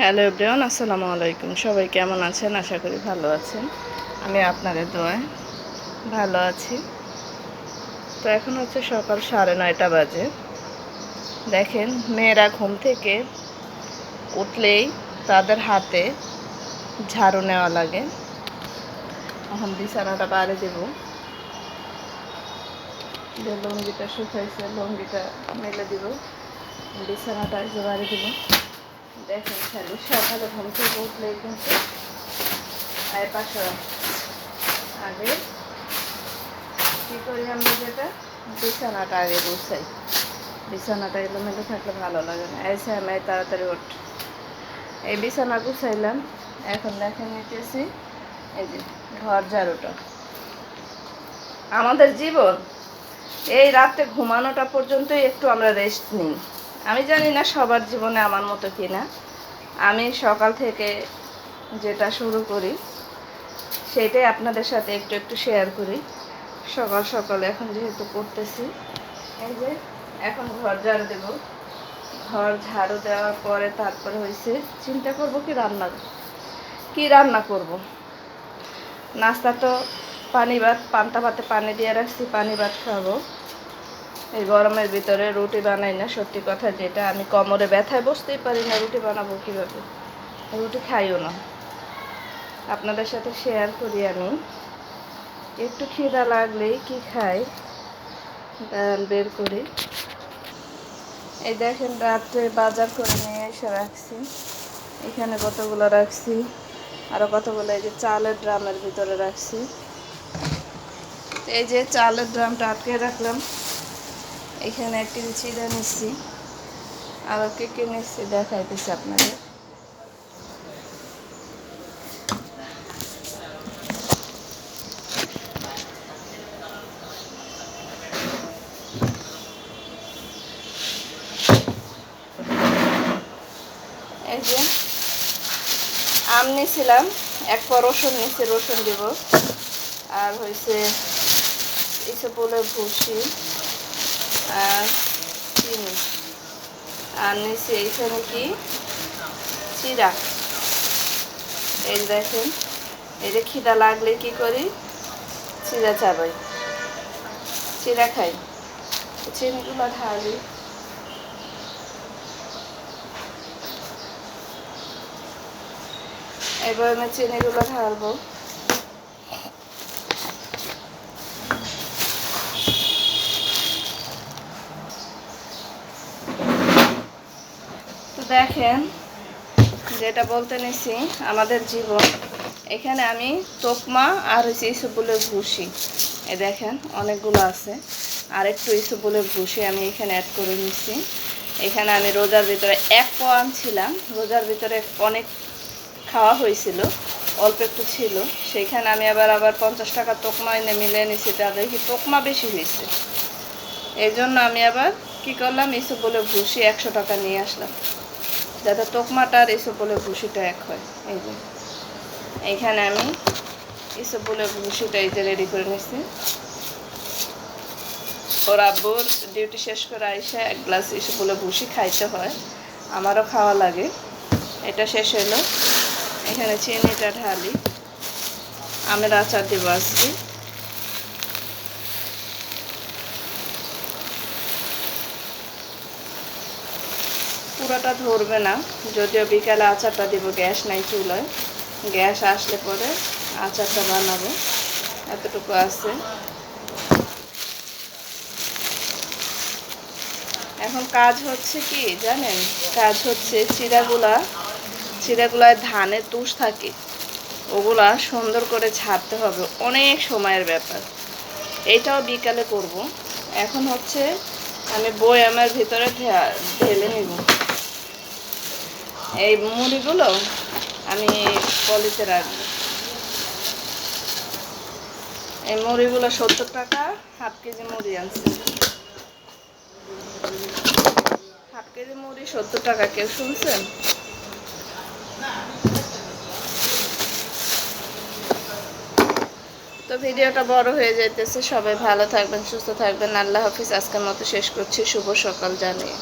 Hello everyone, আসসালামু আলাইকুম। সবাই কেমন আছেন? আশা করি ভালো আছেন। আমি আপনাদের দোয়ায় ভালো আছি। তো এখন হচ্ছে সকাল সাড়ে নয়টা বাজে। দেখেন, মেয়েরা ঘুম থেকে উঠলেই তাদের হাতে ঝাড়ু নেওয়া লাগে। এখন বিছানাটা বাড়ি দেব। যে লুঙ্গিটা শুকাইছে, লুঙ্গিটা মেলে দিব। বিছানাটা এসে বাড়ি দেবো। দেখেন, খালি। সকালে ঘুম থেকে উঠলেই কিন্তু এই পাশে আগে কী করি আমরা যেটা, বিছানাটা আগে গুছাই। বিছানাটা এলোমেলো থাকলে ভালো লাগে না। এসে আমি তাড়াতাড়ি উঠ এই বিছানা গুছাইলাম। এখন দেখে নিতেছি এই যে ঘর ঝাড়ুটা। আমাদের জীবন, এই রাতে ঘুমানোটা পর্যন্তই একটু আমরা রেস্ট নিই। আমি জানি না সবার জীবনে আমার মতো কি না আমি সকাল থেকে যেটা শুরু করি, সেটাই আপনাদের সাথে একটু একটু শেয়ার করি। সকাল সকাল এখন যেহেতু করতেছি, এই যে এখন ঘর ঝাড়ু দেব। ঘর ঝাড়ু দেওয়ার পরে তারপরে হয়েছে চিন্তা করব কি রান্না কি রান্না করব? নাস্তা তো পানি ভাত, পান্তা ভাতে পানি দিয়ে রাখছি, পানি ভাত খাব। এই গরমের ভিতরে রুটি বানাই না, সত্যি কথা যেটা। আমি কোমরে ব্যথায় বসতেই পারি না রুটি বানাবো কীভাবে। রুটি খাইও না। আপনাদের সাথে শেয়ার করি আমি। একটু খিদা লাগলেই কি খাই? বের করি। এই দেখেন, রাত্রে বাজার করে নিয়ে এসে রাখছি। এখানে কতগুলো রাখছি? আরও কতগুলো? এই যে চালের ড্রামের ভিতরে রাখছি। এই যে চালের ড্রামটা আটকে রাখলাম। এখানে একটি চিড়া নিচ্ছি। আরও কে কে নিচ্ছি দেখাইতেছি আপনাদের। এই যে, আম নিয়েছিলাম, এক পর রসুন নিচ্ছি রসুন দিব। আর হয়েছে ইসবলের ভুসি। আর চিনি আর নিচে এইখানে কি? চিরা এই দেখেন যে খিদা লাগলে কি করি? চিরা চাবাই। চিরা খাই। চিনিগুলো ঢালি। এবার আমি চিনিগুলো ঢালবো। দেখেন যেটা বলতে নিছি, আমাদের জীবন। এখানে আমি তোকমা আর হচ্ছে ইসবুলের ভুসি এ দেখেন, অনেকগুলো আছে। আর একটু ইসবুলের ভুসি আমি এখানে অ্যাড করে নিচ্ছি এখানে আমি রোজার ভিতরে এক পো আনছিলাম রোজার ভিতরে অনেক খাওয়া হয়েছিল, অল্প একটু ছিল। সেইখানে আমি আবার আবার পঞ্চাশ টাকা তোকমা এনে মিলে নিছি, তা দেখি তোকমা বেশি হয়েছে। এই জন্য আমি আবার কি করলাম এসব বলে ভুষি একশো টাকা নিয়ে আসলাম। যাতে তোকমাটা আর এসব বলে ভুসিটা এক হয়। এই যে। এইখানে আমি এসব বলে ভুসিটা এই যে রেডি করে নিছি। ওর আব্বুর ডিউটি শেষ করে আইসা এক গ্লাস এসব বলে ভুসি খাইতে হয়। আমারও খাওয়া লাগে। এটা শেষ হলো এখানে চিনিটা ঢালি। আমের আচার দিব আজকে। পুরোটা ধরবে না। যদিও বিকালে আচারটা দিব, গ্যাস নাই চুলায়। গ্যাস আসলে পরে আচারটা বানাবো। এতটুকু আছে। এখন কাজ হচ্ছে কি জানেন? কাজ হচ্ছে চিরাগুলা চিরাগুলায় ধানের তুষ থাকে। ওগুলা সুন্দর করে ছাড়তে হবে। অনেক সময়ের ব্যাপার। এইটাও বিকালে করব। এখন হচ্ছে আমি বই আমার ভিতরে ঢেলে নিব। এই মুড়িগুলো আমি পলিতে রাখব। এই মুড়িগুলো সত্তর টাকা, হাফ কেজি মুড়ি আনছে। হাফ কেজি মুড়ি সত্তর টাকা, কেউ শুনছেন? তো ভিডিওটা বড় হয়ে যাইতেছে, সবাই ভালো থাকবেন, সুস্থ থাকবেন। আল্লাহ হাফিজ, আজকের মতো শেষ করছি। শুভ সকাল জানিয়ে।